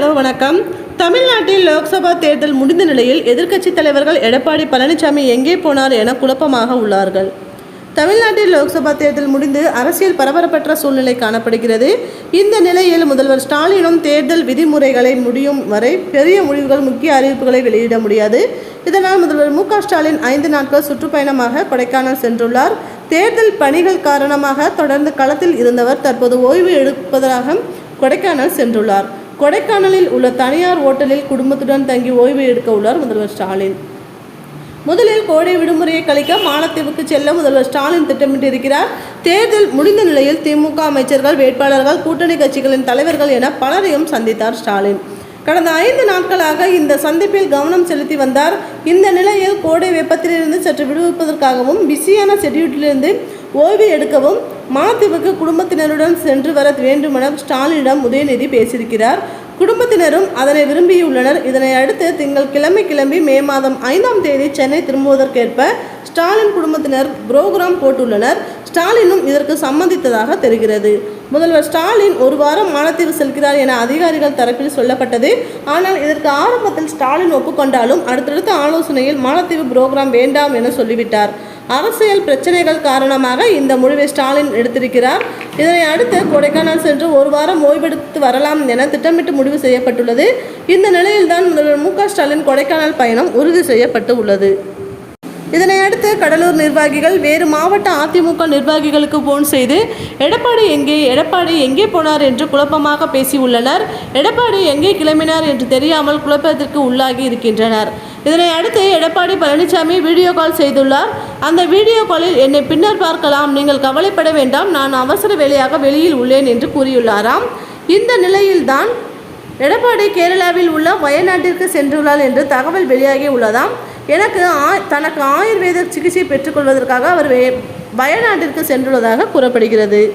Hello வணக்கம். தமிழ்நாட்டில் லோக்சபா தேர்தல் முடிந்த நிலையில் எதிர்க்கட்சித் தலைவர்கள் எடப்பாடி பழனிசாமி எங்கே போனார் என குழப்பமாக உள்ளார்கள். தமிழ்நாட்டில் லோக்சபா தேர்தல் முடிந்து அரசியல் பரபரப்பற்ற சூழ்நிலை காணப்படுகிறது. இந்த நிலையில் முதல்வர் ஸ்டாலினும் தேர்தல் விதிமுறைகளை முடியும் வரை பெரிய முடிவுகள் முக்கிய அறிவிப்புகளை வெளியிட முடியாது. இதனால் முதல்வர் மு க ஸ்டாலின் ஐந்து நாட்கள் சுற்றுப்பயணமாக கொடைக்கானல் சென்றுள்ளார். தேர்தல் பணிகள் காரணமாக தொடர்ந்து களத்தில் இருந்தவர் தற்போது ஓய்வு எடுப்பதாக கொடைக்கானல் சென்றுள்ளார். கொடைக்கானலில் உள்ள தனியார் ஓட்டலில் குடும்பத்துடன் தங்கி ஓய்வு எடுக்க உள்ளார் முதல்வர் ஸ்டாலின். முதலில் கோடை விடுமுறையை கழிக்க மாலத்தீவுக்கு செல்ல முதல்வர் ஸ்டாலின் திட்டமிட்டிருக்கிறார். தேர்தல் முடிந்த நிலையில் திமுக அமைச்சர்கள் வேட்பாளர்கள் கூட்டணி கட்சிகளின் தலைவர்கள் என பலரையும் சந்தித்தார் ஸ்டாலின். கடந்த ஐந்து நாட்களாக இந்த சந்திப்பில் கவனம் செலுத்தி வந்தார். இந்த நிலையில் கோடை வெப்பத்திலிருந்து சற்று விடுவிப்பதற்காகவும் பிஸியான செடியூட்டிலிருந்து ஓய்வு எடுக்கவும் மாலத்தீவுக்கு குடும்பத்தினருடன் சென்று வர வேண்டுமென ஸ்டாலினிடம் உதயநிதி பேசியிருக்கிறார். குடும்பத்தினரும் அதனை விரும்பியுள்ளனர். இதனை அடுத்து திங்கள் கிழமை கிளம்பி மே மாதம் ஐந்தாம் தேதி சென்னை திரும்புவதற்கேற்ப ஸ்டாலின் குடும்பத்தினர் புரோகிராம் போட்டுள்ளனர். ஸ்டாலினும் இதற்கு சம்மதித்ததாக தெரிகிறது. முதல்வர் ஸ்டாலின் ஒரு வாரம் மாலத்தீவு செல்கிறார் என அதிகாரிகள் தரப்பில் சொல்லப்பட்டது. ஆனால் இதற்கு ஆரம்பத்தில் ஸ்டாலின் ஒப்புக்கொண்டாலும் அடுத்தடுத்த ஆலோசனையில் மாலத்தீவு புரோகிராம் வேண்டாம் என சொல்லிவிட்டார். அரசியல் பிரச்சனைகள் காரணமாக இந்த முடிவை ஸ்டாலின் எடுத்திருக்கிறார். இதனை அடுத்து கொடைக்கானல் சென்று ஒரு வாரம் ஓய்வெடுத்து வரலாம் என திட்டமிட்டு முடிவு செய்யப்பட்டுள்ளது. இந்த நிலையில்தான் முதல்வர் மு ஸ்டாலின் கொடைக்கானல் பயணம் உறுதி செய்யப்பட்டு உள்ளது. இதனை அடுத்து கடலூர் நிர்வாகிகள் வேறு மாவட்ட அதிமுக நிர்வாகிகளுக்கு போன் செய்து எடப்பாடி எங்கே எடப்பாடி எங்கே போனார்? என்று குழப்பமாக பேசியுள்ளனர். எடப்பாடி எங்கே கிளம்பினார்? என்று தெரியாமல் குழப்பத்திற்கு உள்ளாகி இருக்கின்றனர். இதனை அடுத்து எடப்பாடி பழனிசாமி வீடியோ கால் செய்துள்ளார். அந்த வீடியோ காலில் என்னை பின்னர் பார்க்கலாம். நீங்கள் கவலைப்பட வேண்டாம். நான் அவசர வேலையாக வெளியில் உள்ளேன் என்று கூறியுள்ளாராம். இந்த நிலையில்தான் எடப்பாடி கேரளாவில் உள்ள வயநாட்டிற்கு சென்றுள்ளார் என்று தகவல் வெளியாகி உள்ளதாம். எனக்கு ஆ- தனக்கு ஆயுர்வேத சிகிச்சை பெற்றுக்கொள்வதற்காக அவர் வே- வயநாட்டிற்கு சென்றுள்ளதாக கூறப்படுகிறது.